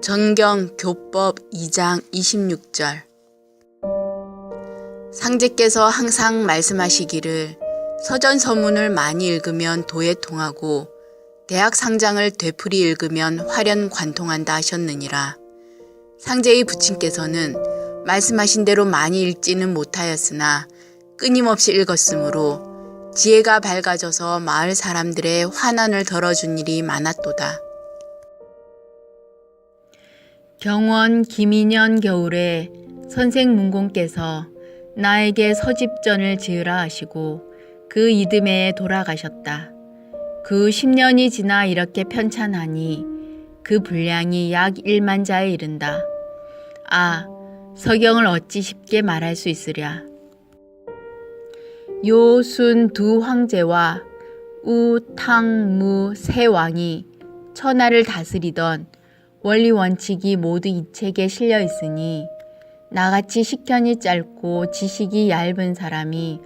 전경 교법 2장 26절 상제께서 항상 말씀하시기를 서전 서문을 많이 읽으면 도에 통하고 대학 상장을 되풀이 읽으면 화련 관통한다 하셨느니라. 상제의 부친께서는 말씀하신 대로 많이 읽지는 못하였으나 끊임없이 읽었으므로 지혜가 밝아져서 마을 사람들의 환난을 덜어준 일이 많았도다. 경원 김인년 겨울에 선생 문공께서 나에게 서집전을 지으라 하시고 그 이듬해에 돌아가셨다. 그 10년이 지나 이렇게 편찬하니 그 분량이 약 1만 자에 이른다. 아, 서경을 어찌 쉽게 말할 수 있으랴. 요순 두 황제와 우, 탕, 무 세 왕이 천하를 다스리던 원리 원칙이 모두 이 책에 실려 있으니 나같이 식견이 짧고 지식이 얇은 사람이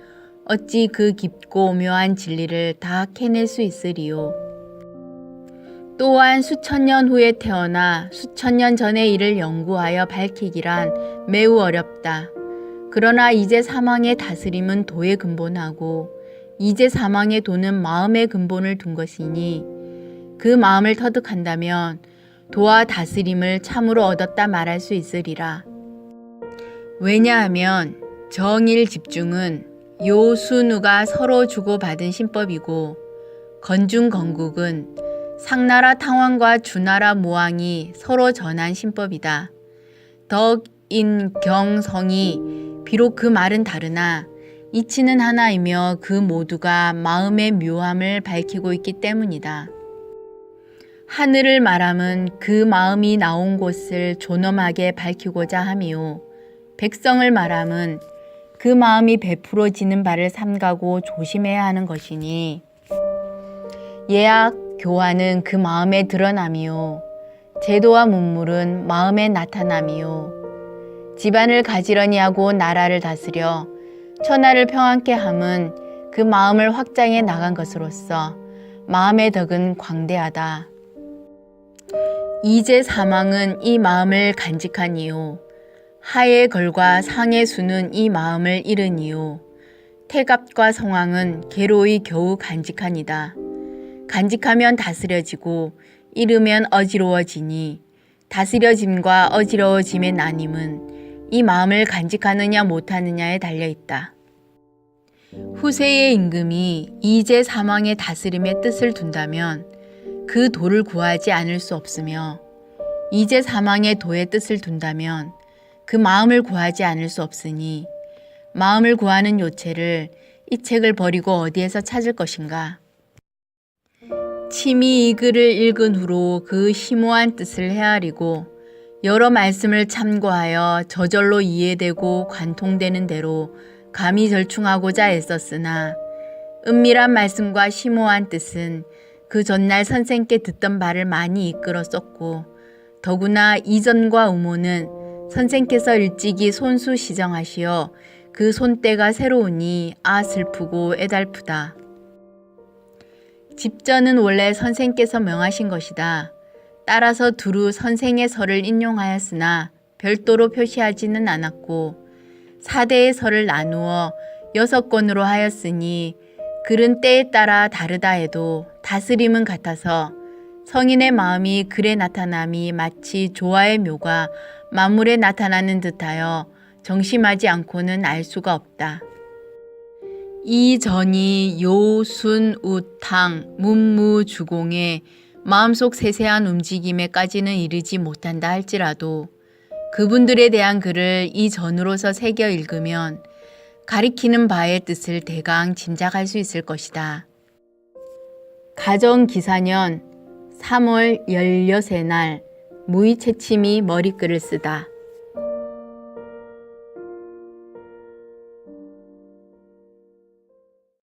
어찌 그 깊고 오묘한 진리를 다 캐낼 수 있으리요. 또한 수천 년 후에 태어나 수천 년 전의 일을 연구하여 밝히기란 매우 어렵다. 그러나 이제 사망의 다스림은 도의 근본하고 이제 사망의 도는 마음의 근본을 둔 것이니 그 마음을 터득한다면 도와 다스림을 참으로 얻었다 말할 수 있으리라. 왜냐하면 정일 집중은 요순우가 서로 주고받은 신법이고 건중 건국은 상나라 탕왕과 주나라 모왕이 서로 전한 신법이다. 덕인 경성이 비록 그 말은 다르나 이치는 하나이며 그 모두가 마음의 묘함을 밝히고 있기 때문이다. 하늘을 말함은 그 마음이 나온 곳을 존엄하게 밝히고자 함이요. 백성을 말함은 그 마음이 베풀어지는 바를 삼가고 조심해야 하는 것이니 예약 교화는 그 마음의 드러남이요. 제도와 문물은 마음의 나타남이요. 집안을 가지런히 하고 나라를 다스려 천하를 평안케 함은 그 마음을 확장해 나간 것으로서 마음의 덕은 광대하다. 이제 사망은 이 마음을 간직하니요. 하의 걸과 상의 수는 이 마음을 잃으니요. 태갑과 성왕은 괴로이 겨우 간직하니다. 간직하면 다스려지고 잃으면 어지러워지니 다스려짐과 어지러워짐의 나님은 이 마음을 간직하느냐 못하느냐에 달려 있다. 후세의 임금이 이제 사망의 다스림의 뜻을 둔다면 그 도를 구하지 않을 수 없으며 이제 사망의 도의 뜻을 둔다면 그 마음을 구하지 않을 수 없으니 마음을 구하는 요체를 이 책을 버리고 어디에서 찾을 것인가? 침이 이 글을 읽은 후로 그 심오한 뜻을 헤아리고 여러 말씀을 참고하여 저절로 이해되고 관통되는 대로 감히 절충하고자 애썼으나 은밀한 말씀과 심오한 뜻은 그 전날 선생께 듣던 바를 많이 이끌어 썼고 더구나 이전과 우모는 선생께서 일찍이 손수 시정하시어 그 손때가 새로우니 아 슬프고 애달프다. 집전은 원래 선생께서 명하신 것이다. 따라서 두루 선생의 설을 인용하였으나 별도로 표시하지는 않았고 사대의 설을 나누어 여섯 권으로 하였으니 글은 때에 따라 다르다 해도 다스림은 같아서 성인의 마음이 글에 나타남이 마치 조화의 묘가 만물에 나타나는 듯하여 정심하지 않고는 알 수가 없다. 이전이 요순우탕 문무주공의 마음속 세세한 움직임에까지는 이르지 못한다 할지라도 그분들에 대한 글을 이 전으로서 새겨 읽으면 가리키는 바의 뜻을 대강 짐작할 수 있을 것이다. 가정 기사년 3월 열여세 날 무의채침이 머리글을 쓰다.